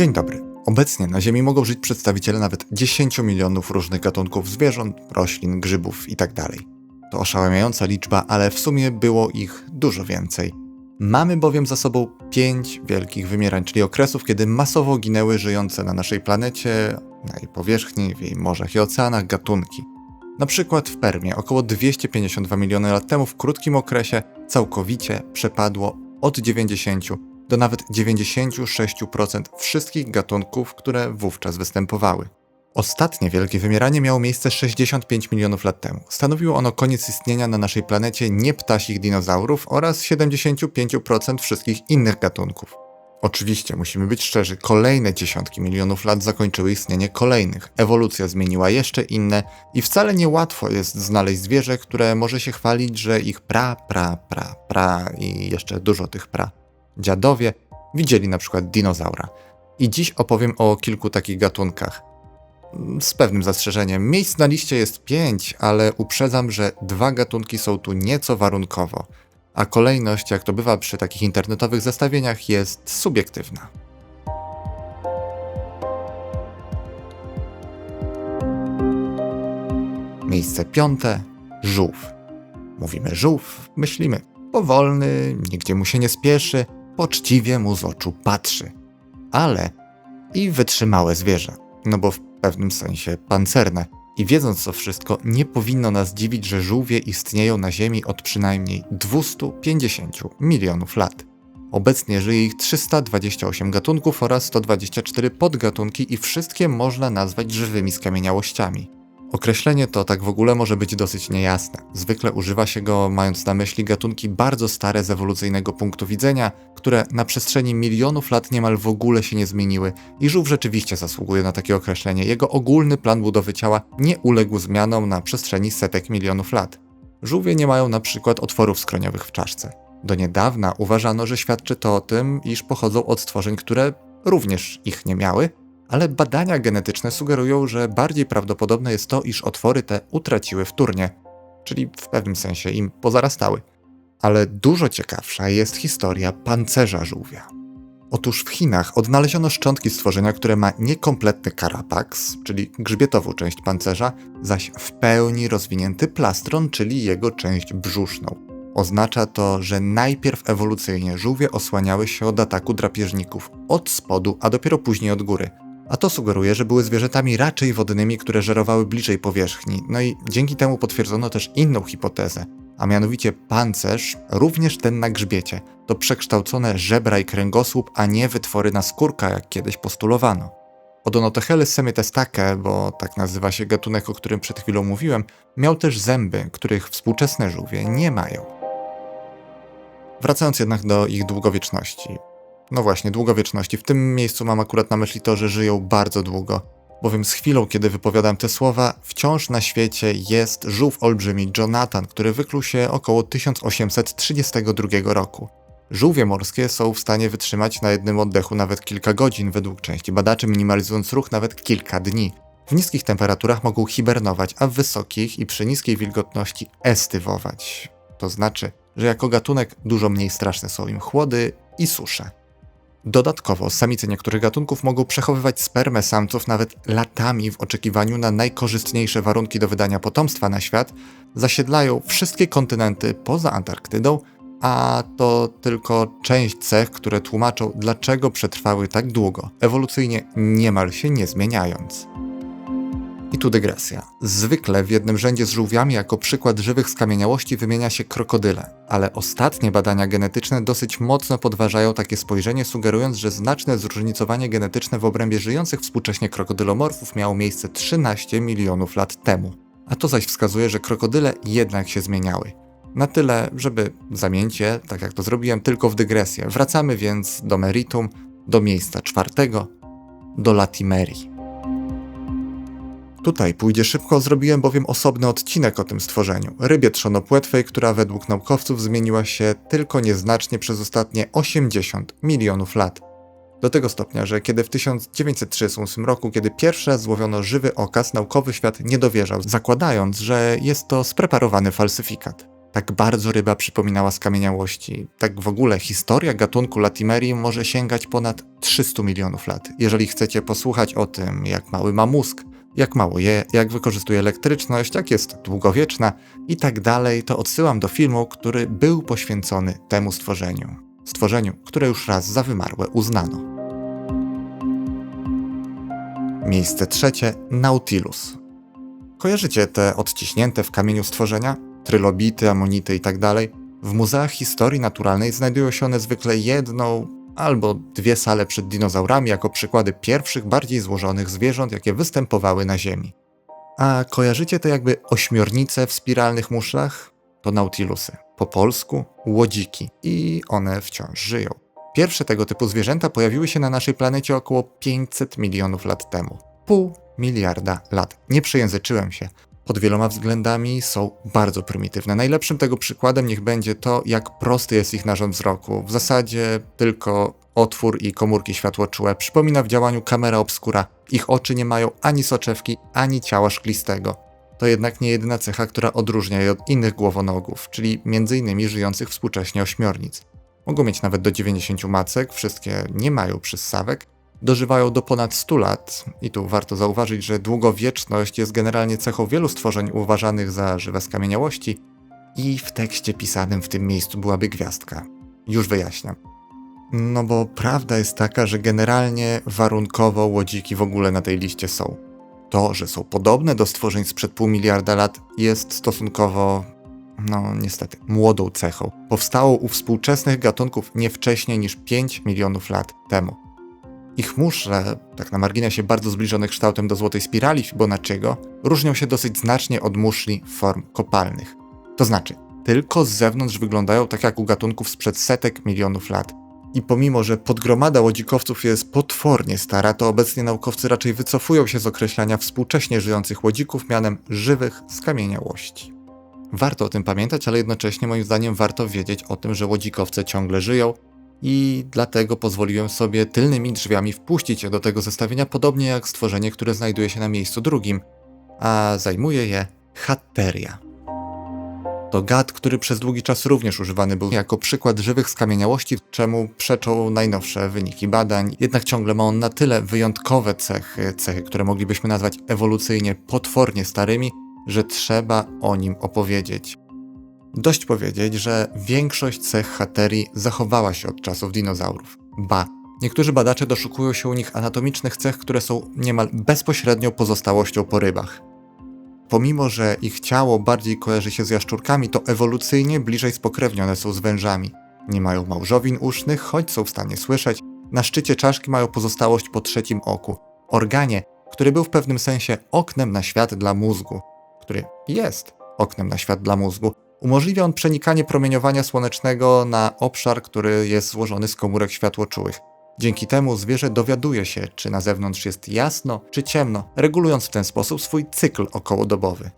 Dzień dobry. Obecnie na Ziemi mogą żyć przedstawiciele nawet 10 milionów różnych gatunków zwierząt, roślin, grzybów itd. To oszałamiająca liczba, ale w sumie było ich dużo więcej. Mamy bowiem za sobą pięć wielkich wymierań, czyli okresów, kiedy masowo ginęły żyjące na naszej planecie, na jej powierzchni, w jej morzach i oceanach gatunki. Na przykład w Permie około 252 miliony lat temu w krótkim okresie całkowicie przepadło od 90 do nawet 96% wszystkich gatunków, które wówczas występowały. Ostatnie wielkie wymieranie miało miejsce 65 milionów lat temu. Stanowiło ono koniec istnienia na naszej planecie nieptasich dinozaurów oraz 75% wszystkich innych gatunków. Oczywiście, musimy być szczerzy, kolejne dziesiątki milionów lat zakończyły istnienie kolejnych. Ewolucja zmieniła jeszcze inne i wcale niełatwo jest znaleźć zwierzę, które może się chwalić, że ich pra, pra, pra, pra i jeszcze dużo tych pra. Dziadowie widzieli na przykład dinozaura. I dziś opowiem o kilku takich gatunkach. Z pewnym zastrzeżeniem. Miejsc na liście jest pięć, ale uprzedzam, że dwa gatunki są tu nieco warunkowo, a kolejność, jak to bywa przy takich internetowych zestawieniach, jest subiektywna. Miejsce piąte żółw. Mówimy żółw, myślimy powolny, nigdzie mu się nie spieszy, poczciwie mu z oczu patrzy. Ale i wytrzymałe zwierzę, no bo w pewnym sensie pancerne. I wiedząc to wszystko, nie powinno nas dziwić, że żółwie istnieją na Ziemi od przynajmniej 250 milionów lat. Obecnie żyje ich 328 gatunków oraz 124 podgatunki i wszystkie można nazwać żywymi skamieniałościami. Określenie to tak w ogóle może być dosyć niejasne. Zwykle używa się go mając na myśli gatunki bardzo stare z ewolucyjnego punktu widzenia, które na przestrzeni milionów lat niemal w ogóle się nie zmieniły i żółw rzeczywiście zasługuje na takie określenie. Jego ogólny plan budowy ciała nie uległ zmianom na przestrzeni setek milionów lat. Żółwie nie mają na przykład otworów skroniowych w czaszce. Do niedawna uważano, że świadczy to o tym, iż pochodzą od stworzeń, które również ich nie miały, ale badania genetyczne sugerują, że bardziej prawdopodobne jest to, iż otwory te utraciły wtórnie, czyli w pewnym sensie im pozarastały. Ale dużo ciekawsza jest historia pancerza żółwia. Otóż w Chinach odnaleziono szczątki stworzenia, które ma niekompletny carapax, czyli grzbietową część pancerza, zaś w pełni rozwinięty plastron, czyli jego część brzuszną. Oznacza to, że najpierw ewolucyjnie żółwie osłaniały się od ataku drapieżników od spodu, a dopiero później od góry a to sugeruje, że były zwierzętami raczej wodnymi, które żerowały bliżej powierzchni. No i dzięki temu potwierdzono też inną hipotezę, a mianowicie pancerz, również ten na grzbiecie, to przekształcone żebra i kręgosłup, a nie wytwory na skórka, jak kiedyś postulowano. Odonotocheles semitestake, bo tak nazywa się gatunek, o którym przed chwilą mówiłem, miał też zęby, których współczesne żółwie nie mają. Wracając jednak do ich długowieczności. No właśnie, długowieczności. W tym miejscu mam akurat na myśli to, że żyją bardzo długo. Bowiem z chwilą, kiedy wypowiadam te słowa, wciąż na świecie jest żółw olbrzymi Jonathan, który wykluł się około 1832 roku. Żółwie morskie są w stanie wytrzymać na jednym oddechu nawet kilka godzin, według części badaczy, minimalizując ruch nawet kilka dni. W niskich temperaturach mogą hibernować, a w wysokich i przy niskiej wilgotności estywować. To znaczy, że jako gatunek dużo mniej straszne są im chłody i susze. Dodatkowo samice niektórych gatunków mogą przechowywać spermę samców nawet latami w oczekiwaniu na najkorzystniejsze warunki do wydania potomstwa na świat, zasiedlają wszystkie kontynenty poza Antarktydą, a to tylko część cech, które tłumaczą, dlaczego przetrwały tak długo, ewolucyjnie niemal się nie zmieniając. Tu dygresja. Zwykle w jednym rzędzie z żółwiami jako przykład żywych skamieniałości wymienia się krokodyle, ale ostatnie badania genetyczne dosyć mocno podważają takie spojrzenie, sugerując, że znaczne zróżnicowanie genetyczne w obrębie żyjących współcześnie krokodylomorfów miało miejsce 13 milionów lat temu. A to zaś wskazuje, że krokodyle jednak się zmieniały. Na tyle, żeby zamienić je, tak jak to zrobiłem, tylko w dygresję. Wracamy więc do meritum, do miejsca czwartego, do Latimerii. Tutaj pójdzie szybko, zrobiłem bowiem osobny odcinek o tym stworzeniu, rybie trzonopłetwej, która według naukowców zmieniła się tylko nieznacznie przez ostatnie 80 milionów lat. Do tego stopnia, że kiedy w 1938 roku, kiedy pierwszy raz złowiono żywy okaz, naukowy świat nie dowierzał, zakładając, że jest to spreparowany falsyfikat. Tak bardzo ryba przypominała skamieniałości. Tak w ogóle historia gatunku Latimerii może sięgać ponad 300 milionów lat. Jeżeli chcecie posłuchać o tym, jak mały ma mózg, jak mało je, jak wykorzystuje elektryczność, jak jest długowieczna i tak dalej, to odsyłam do filmu, który był poświęcony temu stworzeniu. Stworzeniu, które już raz za wymarłe uznano. Miejsce trzecie Nautilus. Kojarzycie te odciśnięte w kamieniu stworzenia? Trylobity, amonity itd. Tak w muzeach historii naturalnej znajdują się one zwykle jedną albo dwie sale przed dinozaurami jako przykłady pierwszych, bardziej złożonych zwierząt, jakie występowały na Ziemi. A kojarzycie te jakby ośmiornice w spiralnych muszlach? To nautilusy. Po polsku łodziki. I one wciąż żyją. Pierwsze tego typu zwierzęta pojawiły się na naszej planecie około 500 milionów lat temu. Pół miliarda lat. Nie przejęzyczyłem się. Pod wieloma względami są bardzo prymitywne. Najlepszym tego przykładem niech będzie to, jak prosty jest ich narząd wzroku. W zasadzie tylko otwór i komórki światłoczułe. Przypomina w działaniu kamera obskura. Ich oczy nie mają ani soczewki, ani ciała szklistego. To jednak nie jedyna cecha, która odróżnia je od innych głowonogów, czyli m.in. żyjących współcześnie ośmiornic. Mogą mieć nawet do 90 macek, wszystkie nie mają przyssawek, dożywają do ponad 100 lat. I tu warto zauważyć, że długowieczność jest generalnie cechą wielu stworzeń uważanych za żywe skamieniałości i w tekście pisanym w tym miejscu byłaby gwiazdka. Już wyjaśniam. No bo prawda jest taka, że generalnie warunkowo łodziki w ogóle na tej liście są. To, że są podobne do stworzeń sprzed pół miliarda lat, jest stosunkowo, no niestety, młodą cechą. Powstało u współczesnych gatunków nie wcześniej niż 5 milionów lat temu. Ich muszle, tak na marginesie bardzo zbliżone kształtem do złotej spirali Fibonacciego, różnią się dosyć znacznie od muszli form kopalnych. To znaczy, tylko z zewnątrz wyglądają tak jak u gatunków sprzed setek milionów lat. I pomimo, że podgromada łodzikowców jest potwornie stara, to obecnie naukowcy raczej wycofują się z określania współcześnie żyjących łodzików mianem żywych skamieniałości. Warto o tym pamiętać, ale jednocześnie moim zdaniem warto wiedzieć o tym, że łodzikowce ciągle żyją i dlatego pozwoliłem sobie tylnymi drzwiami wpuścić je do tego zestawienia, podobnie jak stworzenie, które znajduje się na miejscu drugim, a zajmuje je Hatteria. To gad, który przez długi czas również używany był jako przykład żywych skamieniałości, czemu przeczą najnowsze wyniki badań. Jednak ciągle ma on na tyle wyjątkowe cechy, cechy, które moglibyśmy nazwać ewolucyjnie potwornie starymi, że trzeba o nim opowiedzieć. Dość powiedzieć, że większość cech haterii zachowała się od czasów dinozaurów. Ba, niektórzy badacze doszukują się u nich anatomicznych cech, które są niemal bezpośrednią pozostałością po rybach. Pomimo, że ich ciało bardziej kojarzy się z jaszczurkami, to ewolucyjnie bliżej spokrewnione są z wężami. Nie mają małżowin usznych, choć są w stanie słyszeć. Na szczycie czaszki mają pozostałość po trzecim oku. Organie, który był w pewnym sensie oknem na świat dla mózgu, który jest oknem na świat dla mózgu, Umożliwia on przenikanie promieniowania słonecznego na obszar, który jest złożony z komórek światłoczułych. Dzięki temu zwierzę dowiaduje się, czy na zewnątrz jest jasno, czy ciemno, regulując w ten sposób swój cykl okołodobowy.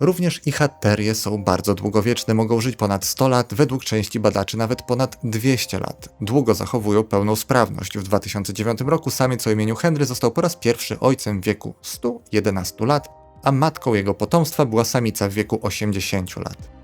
Również ichaterie są bardzo długowieczne, mogą żyć ponad 100 lat, według części badaczy nawet ponad 200 lat. Długo zachowują pełną sprawność. W 2009 roku samiec o imieniu Henry został po raz pierwszy ojcem w wieku 111 lat, a matką jego potomstwa była samica w wieku 80 lat.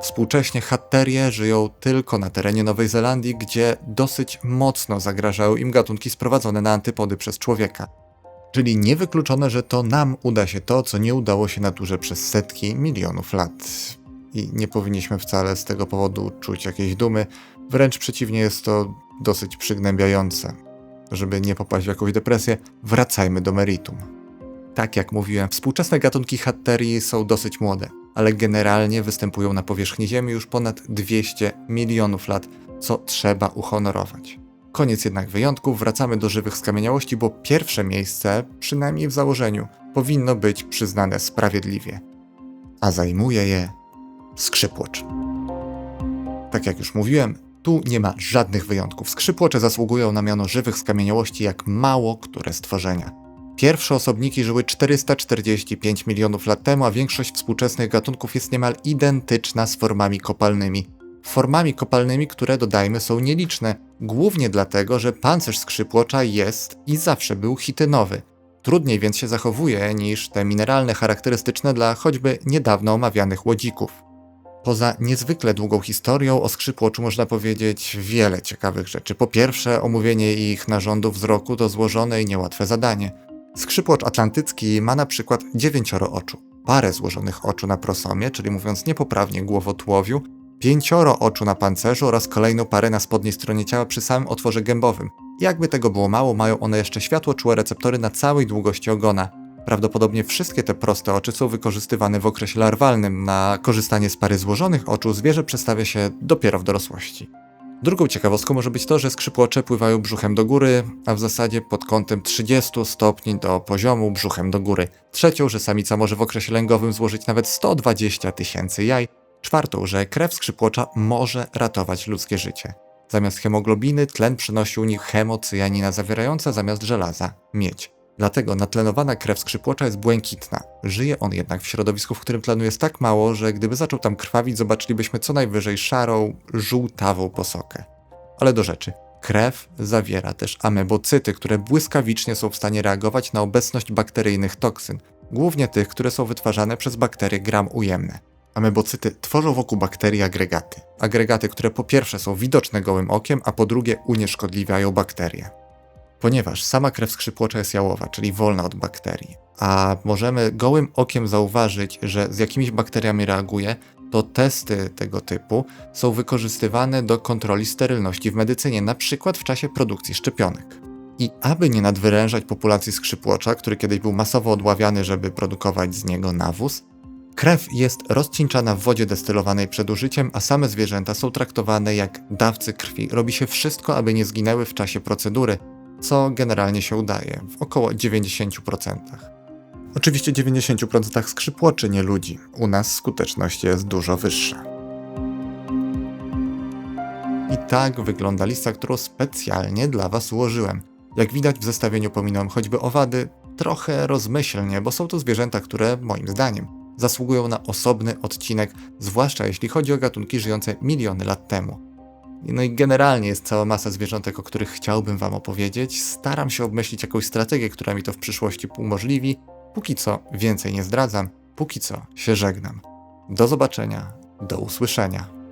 Współcześnie hatterie żyją tylko na terenie Nowej Zelandii, gdzie dosyć mocno zagrażają im gatunki sprowadzone na antypody przez człowieka. Czyli niewykluczone, że to nam uda się to, co nie udało się naturze przez setki milionów lat. I nie powinniśmy wcale z tego powodu czuć jakiejś dumy, wręcz przeciwnie jest to dosyć przygnębiające. Żeby nie popaść w jakąś depresję, wracajmy do meritum. Tak jak mówiłem, współczesne gatunki hatterii są dosyć młode ale generalnie występują na powierzchni Ziemi już ponad 200 milionów lat, co trzeba uhonorować. Koniec jednak wyjątków, wracamy do żywych skamieniałości, bo pierwsze miejsce, przynajmniej w założeniu, powinno być przyznane sprawiedliwie. A zajmuje je skrzypłocz. Tak jak już mówiłem, tu nie ma żadnych wyjątków. Skrzypłocze zasługują na miano żywych skamieniałości jak mało które stworzenia. Pierwsze osobniki żyły 445 milionów lat temu, a większość współczesnych gatunków jest niemal identyczna z formami kopalnymi. Formami kopalnymi, które dodajmy są nieliczne, głównie dlatego, że pancerz skrzypłocza jest i zawsze był chitynowy. Trudniej więc się zachowuje niż te mineralne charakterystyczne dla choćby niedawno omawianych łodzików. Poza niezwykle długą historią o skrzypłoczu można powiedzieć wiele ciekawych rzeczy. Po pierwsze, omówienie ich narządów wzroku to złożone i niełatwe zadanie. Skrzypłocz atlantycki ma na przykład dziewięcioro oczu, parę złożonych oczu na prosomie, czyli mówiąc niepoprawnie głowotłowiu, pięcioro oczu na pancerzu oraz kolejną parę na spodniej stronie ciała przy samym otworze gębowym. Jakby tego było mało, mają one jeszcze światło-czułe receptory na całej długości ogona. Prawdopodobnie wszystkie te proste oczy są wykorzystywane w okresie larwalnym. Na korzystanie z pary złożonych oczu zwierzę przestawia się dopiero w dorosłości. Drugą ciekawostką może być to, że skrzypłocze pływają brzuchem do góry, a w zasadzie pod kątem 30 stopni do poziomu brzuchem do góry. Trzecią, że samica może w okresie lęgowym złożyć nawet 120 tysięcy jaj. Czwartą, że krew skrzypłocza może ratować ludzkie życie. Zamiast hemoglobiny tlen przynosi u nich hemocyjanina zawierająca zamiast żelaza miedź. Dlatego natlenowana krew skrzypłocza jest błękitna. Żyje on jednak w środowisku, w którym tlenu jest tak mało, że gdyby zaczął tam krwawić, zobaczylibyśmy co najwyżej szarą, żółtawą posokę. Ale do rzeczy. Krew zawiera też amebocyty, które błyskawicznie są w stanie reagować na obecność bakteryjnych toksyn, głównie tych, które są wytwarzane przez bakterie gram ujemne. Amebocyty tworzą wokół bakterii agregaty. Agregaty, które po pierwsze są widoczne gołym okiem, a po drugie unieszkodliwiają bakterie ponieważ sama krew skrzypłocza jest jałowa, czyli wolna od bakterii, a możemy gołym okiem zauważyć, że z jakimiś bakteriami reaguje, to testy tego typu są wykorzystywane do kontroli sterylności w medycynie, na przykład w czasie produkcji szczepionek. I aby nie nadwyrężać populacji skrzypłocza, który kiedyś był masowo odławiany, żeby produkować z niego nawóz, krew jest rozcieńczana w wodzie destylowanej przed użyciem, a same zwierzęta są traktowane jak dawcy krwi. Robi się wszystko, aby nie zginęły w czasie procedury, co generalnie się udaje w około 90%. Oczywiście 90% skrzypłoczy, nie ludzi. U nas skuteczność jest dużo wyższa. I tak wygląda lista, którą specjalnie dla Was ułożyłem. Jak widać w zestawieniu pominąłem choćby owady, trochę rozmyślnie, bo są to zwierzęta, które moim zdaniem zasługują na osobny odcinek, zwłaszcza jeśli chodzi o gatunki żyjące miliony lat temu. No i generalnie jest cała masa zwierzątek, o których chciałbym Wam opowiedzieć. Staram się obmyślić jakąś strategię, która mi to w przyszłości umożliwi. Póki co więcej nie zdradzam, póki co się żegnam. Do zobaczenia, do usłyszenia.